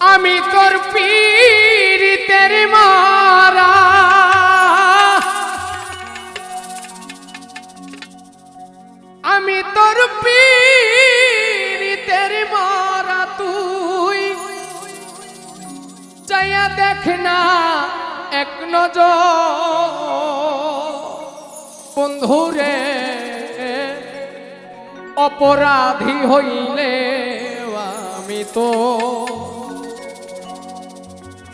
আমি তোর পীরিতের মারা। আমি তোর পীরিতের মারা তুই। চাইয়া দেখ না এক নজর। বন্ধুরে, অপরাধী হইলে আমি তো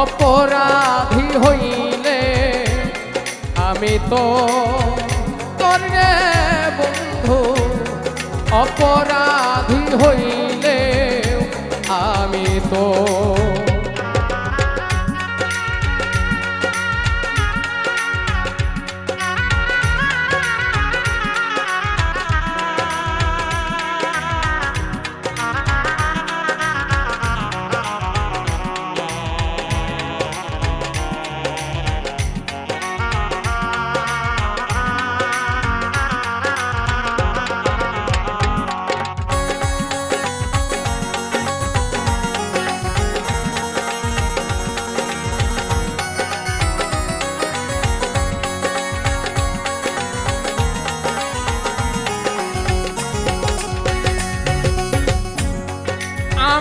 অপরাধী হইলে আমি তো তরে বন্ধু। অপরাধী হইলে আমি তো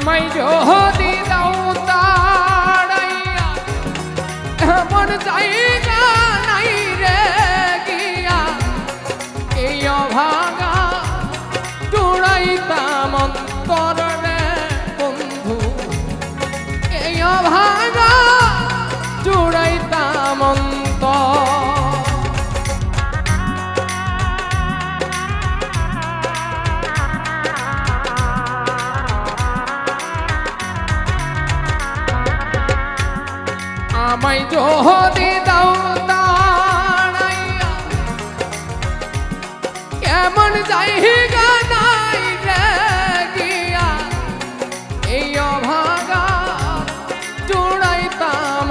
আমায় যদি দাও তাড়াইয়া এমন আমায় যদি দাও কেমন যাই নাই রে গিয়া। এই অভাগা চূড়াইতাম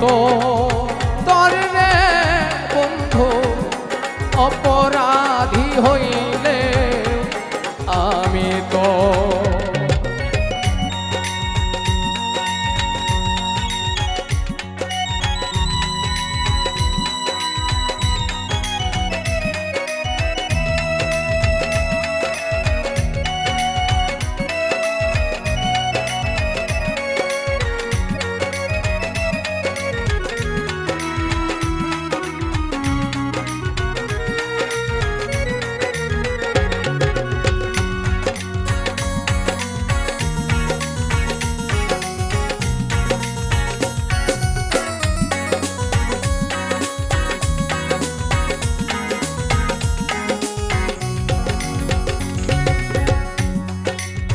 তো তোর রে বন্ধু অপরাধী হইলে আমি তো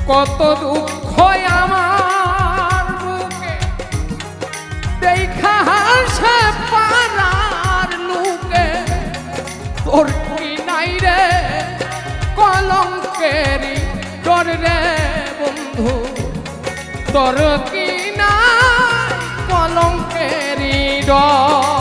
কত দুঃখ আমার বুকে দেখা হাসে পারার লুকে। তোর কি নাই রে, কলঙ্কেরি ডর রে বন্ধু। তোর কি নাই কলঙ্কেরি ডর?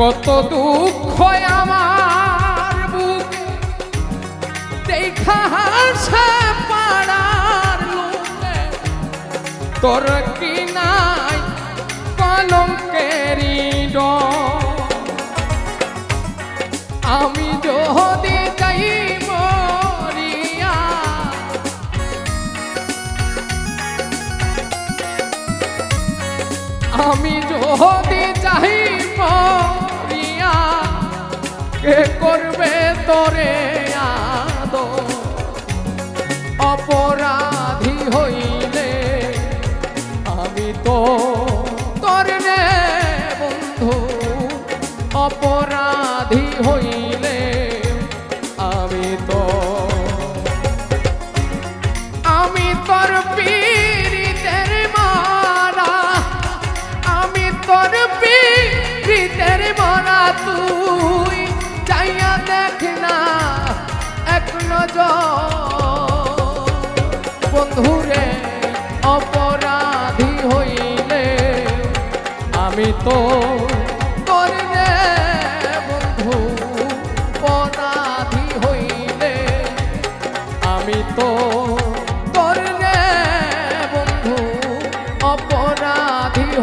কত দুঃখ আমার বুকে। দেখা পাড়ার তোর কি নাই কলঙ্কেরি আমি যদি চাই মরিয়া। আমি যদি চাই মরিয়া। কে করবে তরে আদ অপরাধী হইলে আমি তো তোর বন্ধু। অপরাধী আমি তো Oh বন্ধু হইলে আমি তো বন্ধু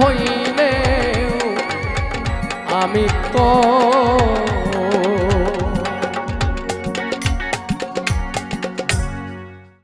হইলে আমি তো